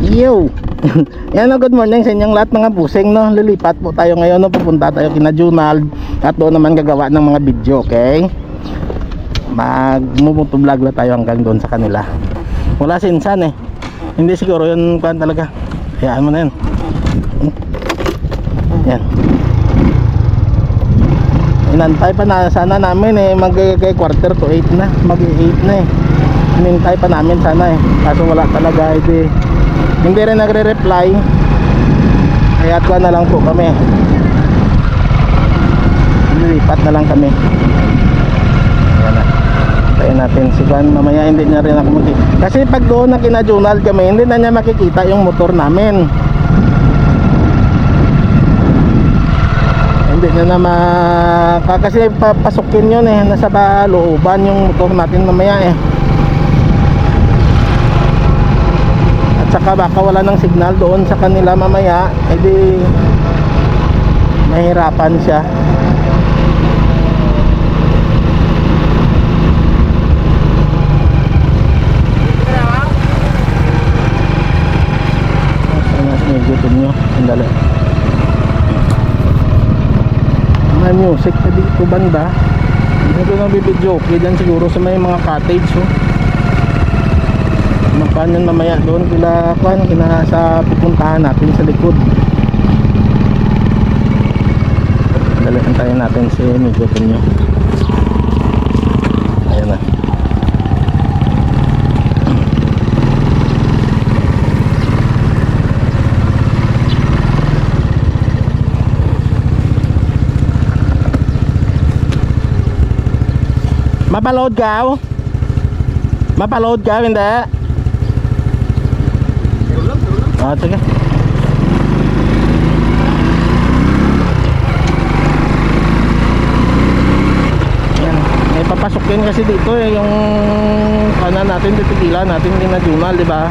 Yo! Yan no, good morning sa inyong lahat mga pusing no. Lilipat po tayo ngayon no. Pupunta tayo kina Junald at doon naman gagawa ng mga video, okay? Mag vlog lang tayo hanggang doon sa kanila. Wala si Insan eh. Hindi siguro yun kuan talaga. Hayaan mo na yun. Yan. Inantay pa na sana namin eh mag kay quarter to 8 na. Mag 8 na eh. Inintay pa namin sana eh. Kaso wala talaga eh. Hindi rin nagre-reply. Kaya at na lang po kami. Lilipat na lang kami. Ayan na. Tayo natin si Juan. Mamaya hindi niya rin ako makikita. Kasi pag doon na kina Junald kami, hindi na niya makikita yung motor namin. Hindi niya na maka... Kasi papasukin yun eh. Nasa ba looban yung motor natin mamaya eh. Saka baka wala ng signal doon sa kanila mamaya. edi mahirapan siya. Sana sinigutom nyo. Sandali. May music pa dito banda. Hindi ko nabibidyo. Okay dyan siguro sa may mga cottage. Oh. Mapan yun mamaya doon kila kwan kina sa pupuntahan natin sa likod. Dali antayin natin si Miguel nyo. Ayan na. Mapaload ka? oh? Mapaload ka? Hindi? Ah. Yan. May papasukin kasi dito eh yung kanan natin titigilan natin din na journal, di ba?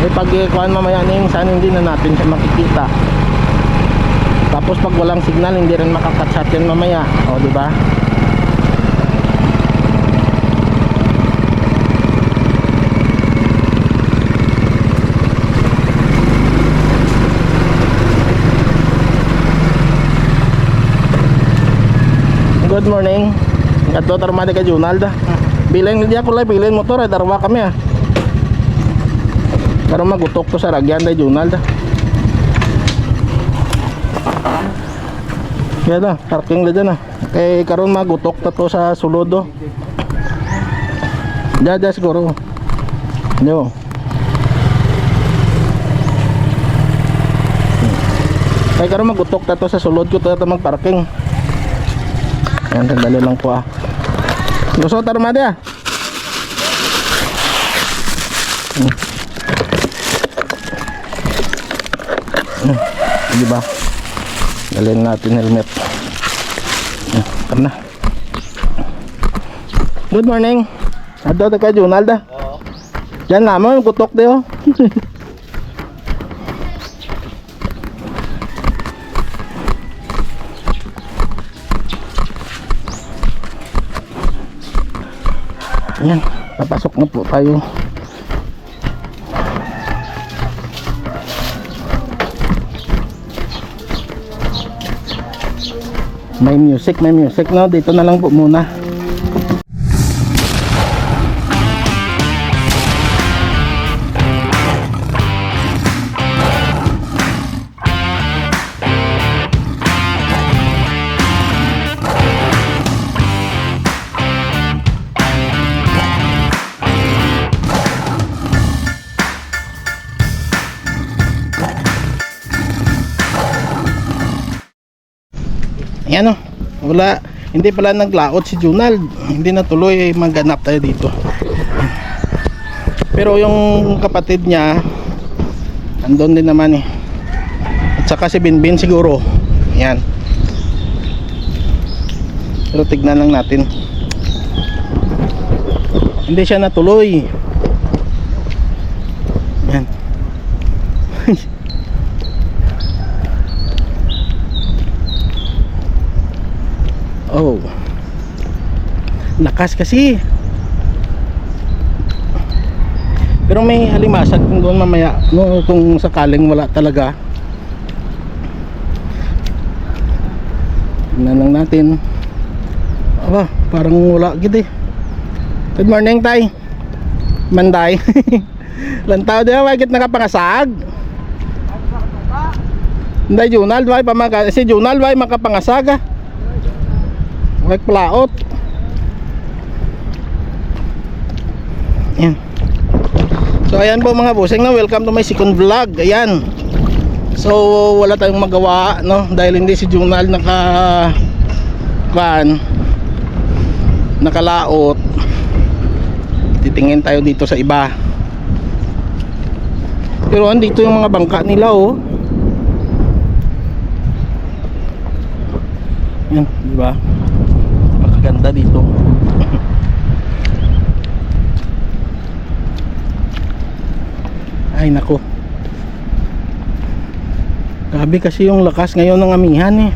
Eh pag eh, mamaya na yung sun, hindi na natin siya makikita. Tapos pag walang signal, hindi rin makakatsat yan mamaya. O, di ba? Good morning. Ato tarmada ka Junald. Bilin hindi ako lang bilin motor ay darwa kami ah. Pero magutok to sa ragyan day Junald. Kaya na, parking na dyan ah. Kay karon magutok ta to sa sulod do. Diyan siguro. Yo. Kay karon magutok ta to sa sulod ko to magparking. Ayan, sandali lang po ah. Gusto tarmadi ah. Hmm. Hmm. Di ba? Dalhin natin helmet. Hmm. Tara na. Good morning. Adto ta kay Junald ah. Oo. Yan naman, gutok di Ayan, papasok na po tayo. May music, may music no. Dito na lang po muna. Wala. Hindi pala naglaot si Junald. Hindi natuloy magganap tayo dito. Pero yung kapatid niya andon din naman eh. At saka si Binbin siguro. Ayan. Pero tignan lang natin. Hindi siya natuloy. Ayan. Oh. Lakas kasi. Pero may alimasag kung doon mamaya, no, kung sakaling wala talaga. Tingnan lang natin. Aba, parang wala gid eh. Good morning, Tay. Manday. Lantaw di ba, git nakapangasag? Hindi, Junal, why pa maka, si Junal, why makapangasag ah? Why plaot? Yan. So ayan po mga busing na welcome to my second vlog. Ayan. So wala tayong magawa no dahil hindi si Junal naka kan nakalaot. Titingin tayo dito sa iba. Pero andito yung mga bangka nila oh. Yan, di ba? Makaganda dito. Ay nako. Grabe kasi yung lakas ngayon ng amihan eh.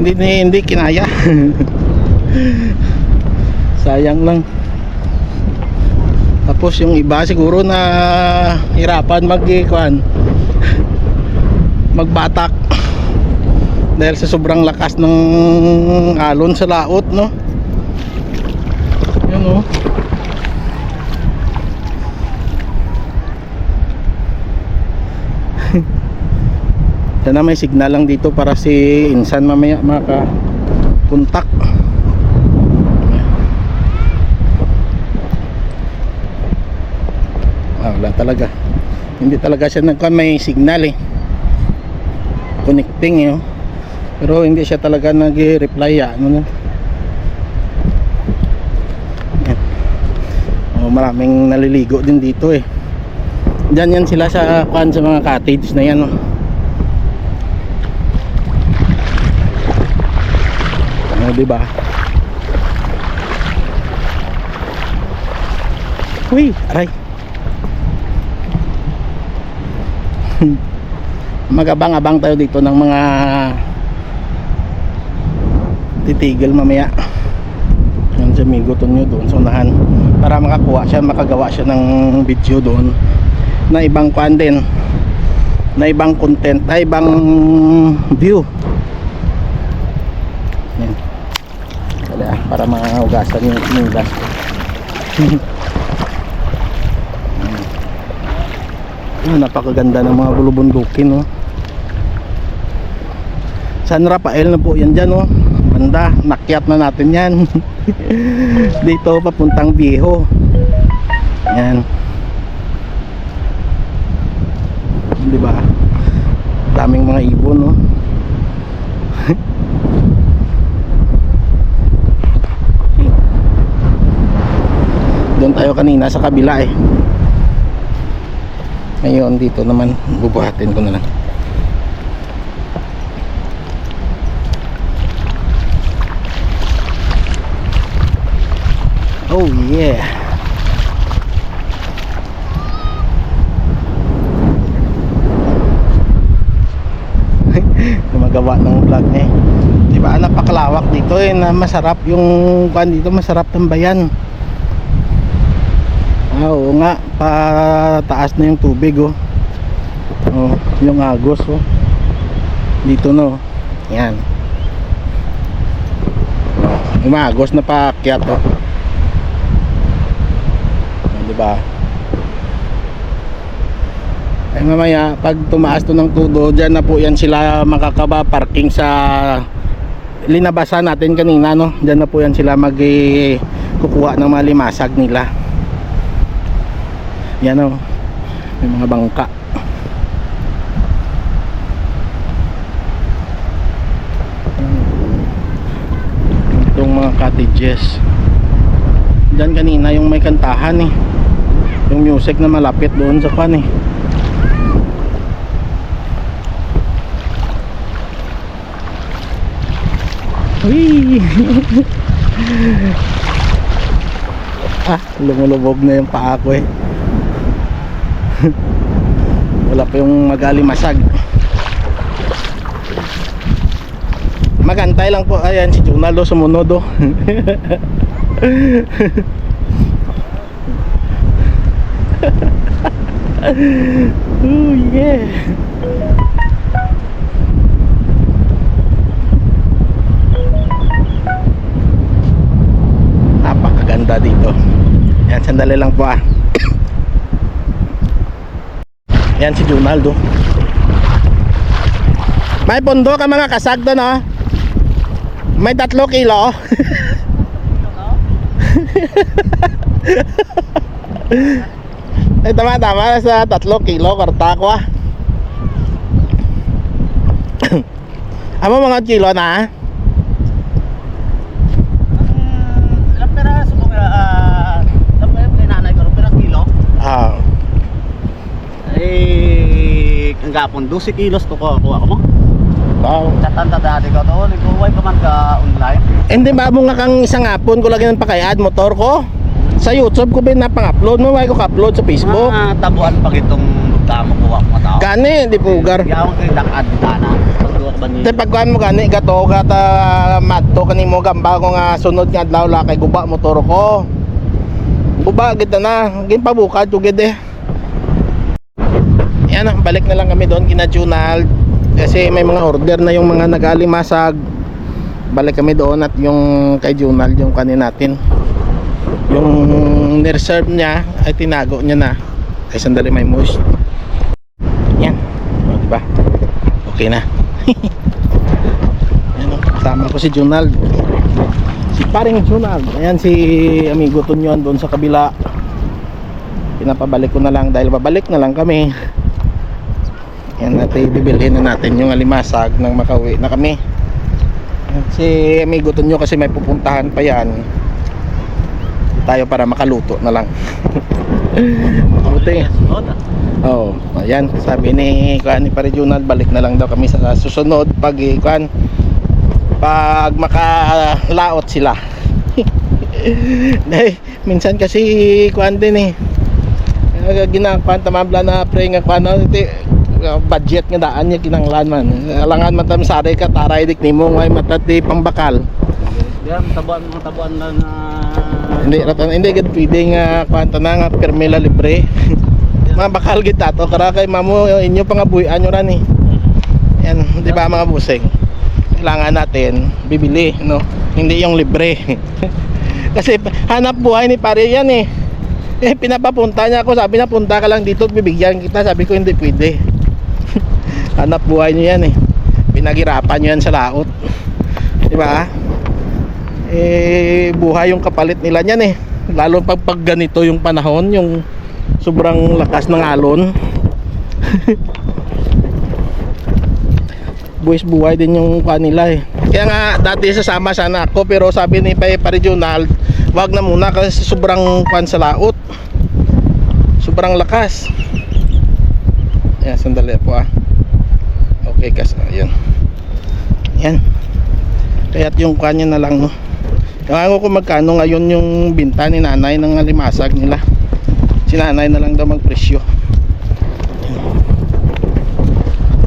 Hindi hindi, hindi kinaya. Sayang lang. Tapos yung iba siguro na hirapan mag kuan magbatak dahil sa sobrang lakas ng alon sa laot no. Yun oh. Sana may signal lang dito para si Insan mamaya maka kontak. Ah, wala talaga. Hindi talaga siya nagka may signal eh. Connecting eh. oh. Pero hindi siya talaga nag-reply ya. Ano? Yan. Oh, maraming naliligo din dito eh. Diyan yan sila sa kuan sa mga cottage na yan oh. Oh, di ba? Uy, aray. Magabang-abang tayo dito ng mga titigil mamaya. Yan sa Migoton nyo doon sa unahan para makakuha siya, makagawa siya ng video doon na ibang kwan din na ibang content, na ibang view. Yan. Dali ah, para mahugasan yung sinugas. Ah, napakaganda ng mga bulubundukin no. San Rafael na po yan dyan no. Banda, nakyat na natin yan. Dito papuntang Viejo. Yan. Di ba? Daming mga ibon no. Doon tayo kanina sa kabila eh. Ngayon dito naman bubuhatin ko na lang. Oh yeah. Gumagawa ng vlog eh. 'Di ba? Napakalawak dito eh na masarap yung kan dito masarap tambayan. Ah, oo nga, pataas na yung tubig oh. Oh, yung agos oh. Dito no. Yan. Umagos na paakyat oh. Oh, di ba? Ay mamaya pag tumaas to ng tudo, diyan na po yan sila makakaba parking sa linabasan natin kanina no. Diyan na po yan sila mag eh, kukuha ng mga limasag nila. Yan o. May mga bangka. Itong mga cottages. Diyan kanina yung may kantahan eh. Yung music na malapit doon sa pan eh. Ah, lumulubog na yung paa ko eh. wala pa yung magali masag magantay lang po ayan si Junaldo sumunod oh oh yeah. Napakaganda dito. Yan, sandali lang po ah. Yan si Junaldo. May pundo ka mga kasag doon oh. May tatlo kilo. Eh tama tama sa tatlo kilo karta ko ah. Amo mga kilo na? Ilang peraso mo nga, ah, ilang kay nanay ko, peraso kilo? Ah. Eh, ang gapon, 12 kilos to ko, kuha ko mo. Wow. Tatanda dati ko to, nagkuway ka man ka online. Hindi ba mo nga kang isang hapon ko lagi ng pakayad motor ko? Sa YouTube ko ba napang-upload mo? May ko ka-upload sa Facebook. Mga tabuan pag itong damo ko mga tao. Gani, di pugar. Yawan ko yung dakad dana. Te pagkuan mo gani gato gata madto kanimo gamba ko nga sunod nga adlaw la kay guba motor ko. Guba gid na, gin pabukad jud gid eh. Yan na, balik na lang kami doon kina Junald kasi may mga order na yung mga nag-alimasag. Balik kami doon at yung kay Junald yung kanin natin. Yung reserve niya ay tinago niya na. Ay sandali may moist. Yan. O, diba? Okay na. Ayan o, kasama ko si Junald. Si paring Junald. Ayan si amigo Tunyon doon sa kabila. Pinapabalik ko na lang dahil babalik na lang kami. Ayan natin, bibilhin na natin yung alimasag ng makauwi na kami. Si amigo Tunyo kasi may pupuntahan pa yan. Tayo para makaluto na lang. Buti. Sunod, ah. Oo, oh, ayan, sabi ni kuan ni Pare Junald, balik na lang daw kami sa susunod pag eh, kuan pag makalaot sila. Dahil minsan kasi kuan din eh. Ginakuan tamabla na pre nga kuan iti, uh, budget nga daan niya kinanglan man. Alangan man tam sari ka taray dik nimo ngay matati pambakal. Yan, tabuan mga tabuan lang na... Hindi ratan hindi gid pwede nga kuan na nga permela libre. mga bakal gid tato kara kay mamo inyo pangabuyan nyo ran eh. Yan, 'di ba mga busing? Kailangan natin bibili, no? Hindi yung libre. Kasi hanap buhay ni pare yan eh. Eh pinapapunta niya ako, sabi na punta ka lang dito, bibigyan kita. Sabi ko hindi pwede. hanap buhay niyo yan eh. Pinaghirapan niyo yan sa laot. 'Di ba? Eh buhay yung kapalit nila niyan eh. Lalo pag pag ganito yung panahon, yung sobrang lakas ng alon. buwis buhay din yung kanila eh. Kaya nga dati sasama sana ako pero sabi ni Pay Regional, wag na muna kasi sobrang kwan sa laot. Sobrang lakas. Yan, sandali po ah. Okay kas, ayun. Yan. Kaya't yung kanya na lang no. Ewan ko magkano ngayon yung binta ni nanay ng alimasag nila. Si nanay na lang daw magpresyo.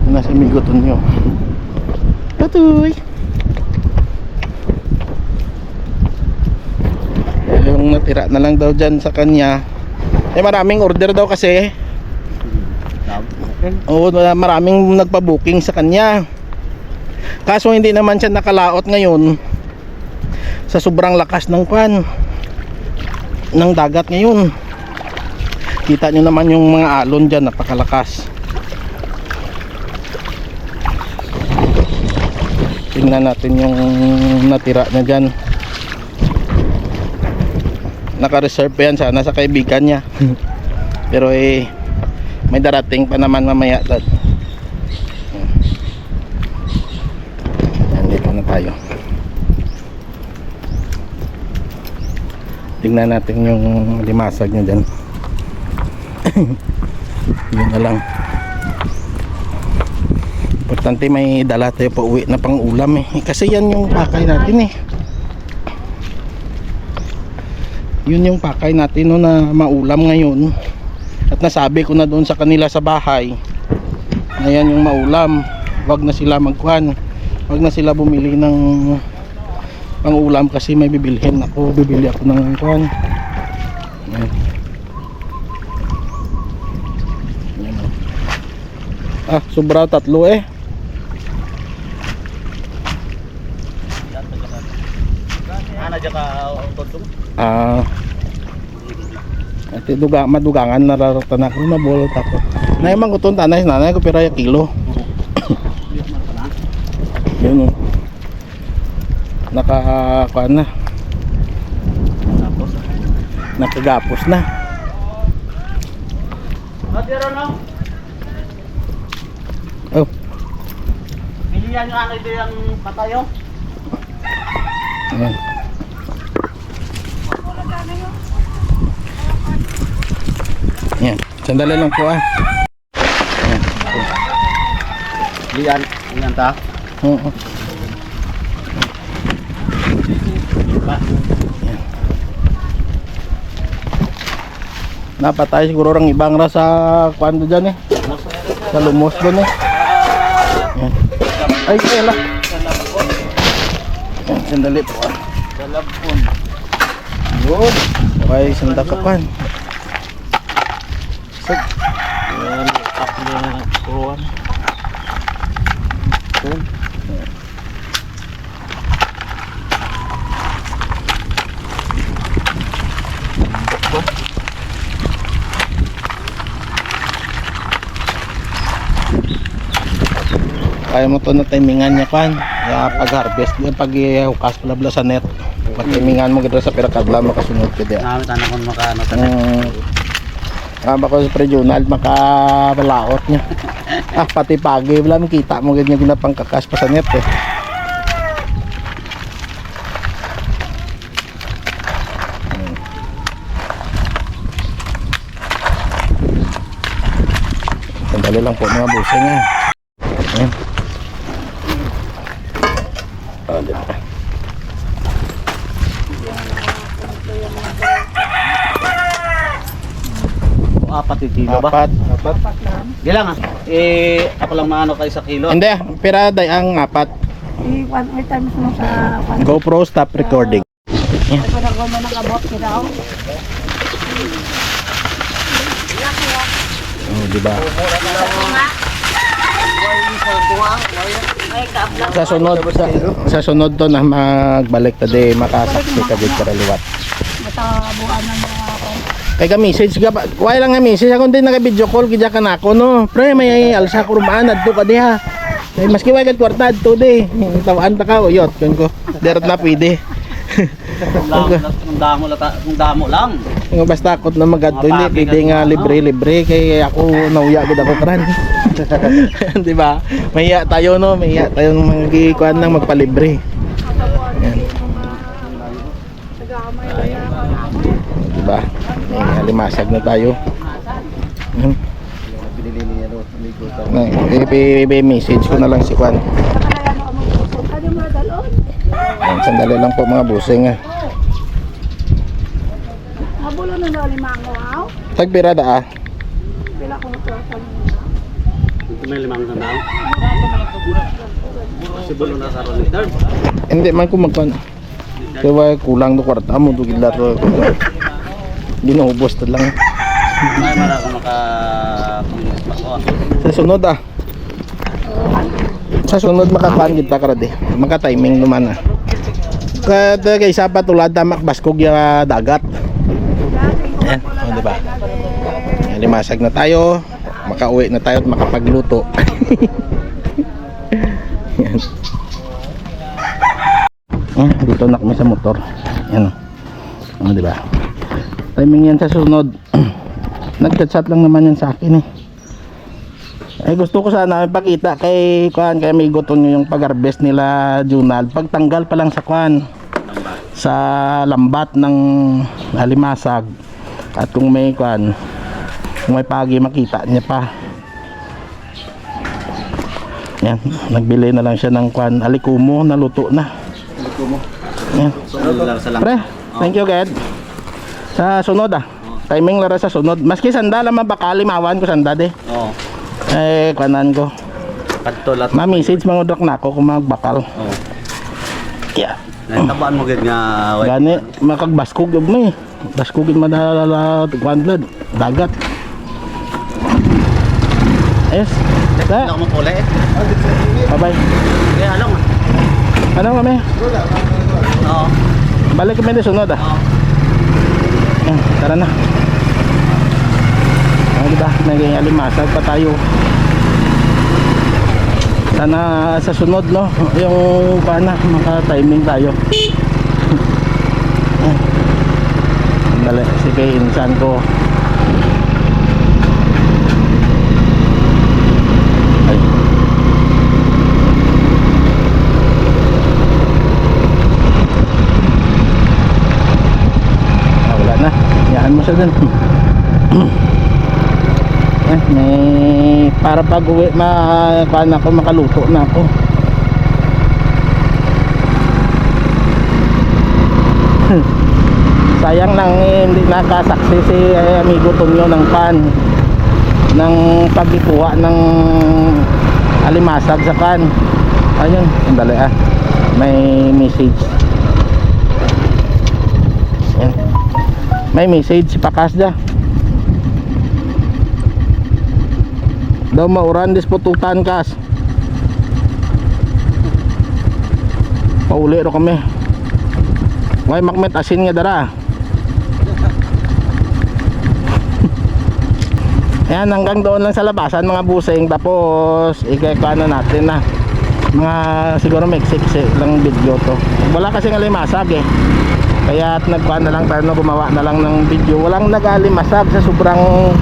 Nasa migoton nyo. Patuy! Yung natira na lang daw dyan sa kanya. Eh maraming order daw kasi. Oo, maraming nagpa-booking sa kanya. Kaso hindi naman siya nakalaot ngayon sa sobrang lakas ng kwan ng dagat ngayon. Kita nyo naman yung mga alon dyan, napakalakas. Tingnan natin yung natira na dyan. Naka-reserve pa yan sana sa kaibigan niya. Pero eh, may darating pa naman mamaya. Dad. Nandito na tayo. Tingnan natin yung limasag niya dyan. Yun na lang. Importante may dala tayo pa uwi na pang ulam eh. Kasi yan yung pakay natin eh. Yun yung pakay natin no, na maulam ngayon. At nasabi ko na doon sa kanila sa bahay na yan yung maulam. Wag na sila magkuhan. Wag na sila bumili ng pang ulam kasi may bibilhin ako. Bibili ako ng kuhan. Ayan. Ah, sobra tatlo eh. Ah. Ati duga madugangan nararatan ako nabulot ako. Nay man kuton tanay nanay ko pira kilo. Yun oh. Naka kuan na, nakagapos na. No? Oh, Pilihan nyo ano ito yung patayo. ayan. Yan, sandali lang po ah. Lian. Lian ta. Oo. Napatay siguro ang ibang ra sa kwando dyan eh. Sa lumos doon eh. Yan. Ay, kaya. Yan, sandali po ah. Dalabon. Yun. Okay, sanda ka pan. Yan. Tapos yung kuruan. Yun. Kaya mo to na timingan niya pan. Ya pag harvest niya pag ihukas pala bala sa net. Pag timingan mo gito sa pirakadla makasunod ka diya. Namin tanong kung makaano sa Mm. Kama ko sa pre-journal makabalaot niya. ah pati pagi wala mo kita mo ganyan ginapang kakas pa sa net eh. Sandali lang po mga busing ha. Ayan. Oh, dito. apat yung kilo ba? Apat. Apat. Gilang ah. Eh, ako lang maano kayo sa kilo. Hindi, pera day ang apat. I-one may times mo sa. GoPro stop recording. Ito na ko man nakabot ko daw. Oh, di ba? Sa sunod sa, sa sunod to na magbalik ta di makasaksi ka gid para liwat. Matabuan ng ako. Kay ka message ka. Why lang nga message ako din naga video call kidya ka nako no. Pre may alsa ko rumaan adto ka diha. Kay maski way kad kwarta adto di. Tawaan ta ka uyot kun ko. Diret na pwede. Kung damo, kung damo, lata- kung damo lang. Nga basta akot na magadto hindi pwede ka nga ano. libre libre kay ako nauya gid ako karan. di ba? Mahiya tayo no, mahiya tayo magikuan nang magpalibre. Yan. Diba? May halimasag na tayo. Hmm. Na, i- i- i- message ko na lang si Juan. Ano mo dalon? Yan, sandali lang po mga busing. ah. Nabulo na daw limango aw. Tagpira da ah. Pila ko to sa Ito may limang na daw. Sibulo na sa ron Hindi man ko magpan. Kaya kulang do kwarta mo do gidla to. Ginahubos ta lang. May mara ko maka ko. Sa sunod ah. Sa sunod makakuan kita ka de. Maka timing naman ah. Kada kay isa pa tulad na makbaskog yung ah, dagat. Yan, oh, di ba? Limasag na tayo. Makauwi na tayo at makapagluto. Yan. Ah, dito na sa motor. Yan. Oh, di ba? Timing yan sa sunod. Nagchat-chat lang naman yan sa akin eh. Eh gusto ko sana ipakita kay kuan kay amigo to yung pag-harvest nila Junal. Pagtanggal pa lang sa kuan sa lambat ng alimasag at kung may kuan kung may pagi makita niya pa. Yan, nagbili na lang siya ng kuan alikumo na luto na. Alikumo. Yan. Lang. Pre, thank you, Ged. Sa sunod ah. Timing lara sa sunod. Maski sanda lang mabakali mawan ko sanda de. Oo. Eh, kanan ko. Kadto lat. Ma-message mangudrak na ako kung magbakal. Oo. Yeah. Tabaan mo gid nga wait. Gani, makagbaskog yung may. Baskogin madalala kwanlad. Dagat. Ayos. Kaya, Hindi ako mapuli. bye-bye. Kaya alam mo. Ano kami? Oo. Balik kami na sunod ah. Oo. Tara na. Ah, diba? Naging alimasag pa tayo. Sana sa sunod, no? Yung pana, maka-timing tayo. Yan. Dali, sige, insan ko. Ay. Ah, wala na. Yan mo siya dun. eh, may para pag uwi ma ako makaluto na ako. Sayang lang eh, hindi nakasaksi si eh, amigo Tonyo ng pan ng pagkuha ng alimasag sa kan. Ayun, sandali ah. May message. Yan. May message si Pakasda. Daw mauran dispututan kas. Pauli ro kami. Way makmet asin nga dara. Yan hanggang doon lang sa labasan mga busing tapos ikekano natin na mga siguro may siksi lang video to wala kasi ng limasag eh kaya at nagkuhan na lang tayo gumawa na lang ng video walang nagalimasag sa sobrang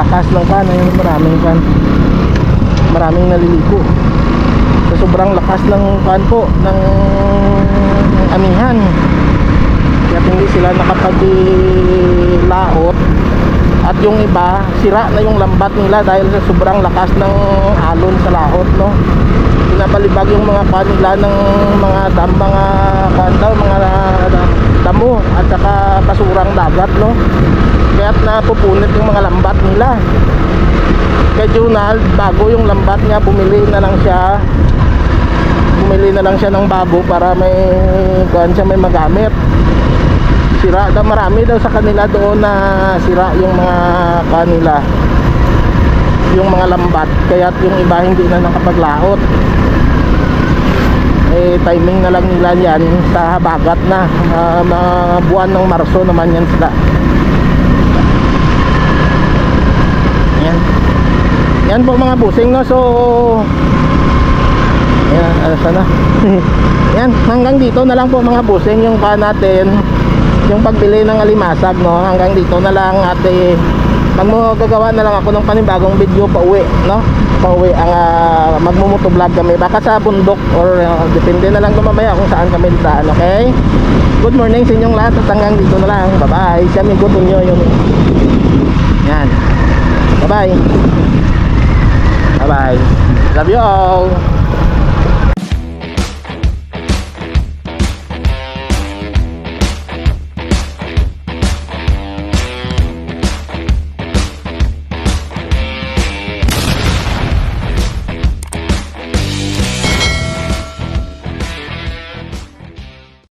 lakas ng kan ayun maraming kan maraming naliligo. Sa sobrang lakas ng kan po ng amihan. Kaya hindi sila nakapag-laot. At yung iba sira na yung lambat nila dahil sa sobrang lakas ng alon sa laot no? Pinabalibag yung mga kan nila ng mga dam mga kan daw mga damo at saka basurang dagat no? Kaya't napupunit yung mga lambat nila. Kay Junald bago yung lambat niya bumili na lang siya. Bumili na lang siya ng bago para may kuhan siya may magamit. Sira daw marami daw sa kanila doon na sira yung mga kanila yung mga lambat. Kaya't yung iba hindi na nakapaglaot eh timing na lang nila yan. Sa habagat na. Ah, mga buwan ng Marso naman yan sila. Yan yan po mga busing no? So yan ano sana yan hanggang dito na lang po mga busing yung pa natin. Yung pagbili ng alimasag no? Hanggang dito na lang at eh, magmugagawa na lang ako ng panibagong video pa uwi no? Pa uwi ang uh, magmumuto-vlog kami. Baka sa bundok or uh, depende na lang mamaya kung saan kami daan okay? Good morning sa inyong lahat at hanggang dito na lang. Bye bye si amigo tunyo yung yan. Bye bye bye bye love you all